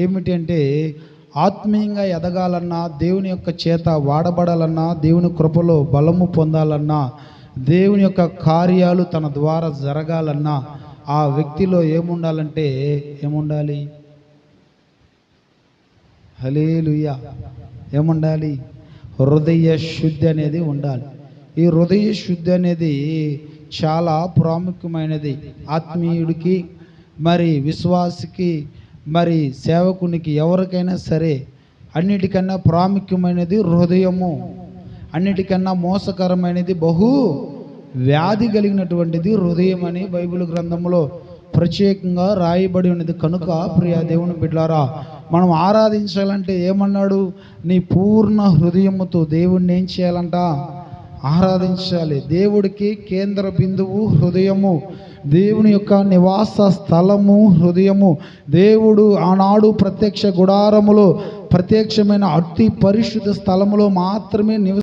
ఏమిటి అంటే ఆత్మీయంగా ఎదగాలన్నా దేవుని యొక్క చేత వాడబడాలన్నా దేవుని కృపలో బలము పొందాలన్నా దేవుని యొక్క కార్యాలు తన ద్వారా జరగాలన్నా ఆ వ్యక్తిలో ఏముండాలంటే ఏముండాలి? హలేలుయ ఏముండాలి? హృదయ శుద్ధి అనేది ఉండాలి. ఈ హృదయ శుద్ధి అనేది చాలా ప్రాముఖ్యమైనది. ఆత్మీయుడికి మరి విశ్వాసికి మరి సేవకునికి ఎవరికైనా సరే అన్నిటికన్నా ప్రాముఖ్యమైనది హృదయము. అన్నిటికన్నా మోసకరమైనది బహు వ్యాధి కలిగినటువంటిది హృదయం అని బైబిల్ గ్రంథంలో ప్రత్యేకంగా రాయబడి ఉన్నది. కనుక ప్రియ దేవుని బిడ్డారా మనం ఆరాధించాలంటే ఏమన్నాడు? నీ పూర్ణ హృదయముతో దేవుణ్ణి ఏం చేయాలంట? ఆరాధించాలి. దేవుడికి కేంద్ర బిందువు హృదయము. దేవుని యొక్క నివాస స్థలము హృదయము దేవుడు ఆనాడు ప్రత్యక్ష గుడారములో ప్రత్యక్షమైన అతి పరిశుద్ధ స్థలములో మాత్రమే నివ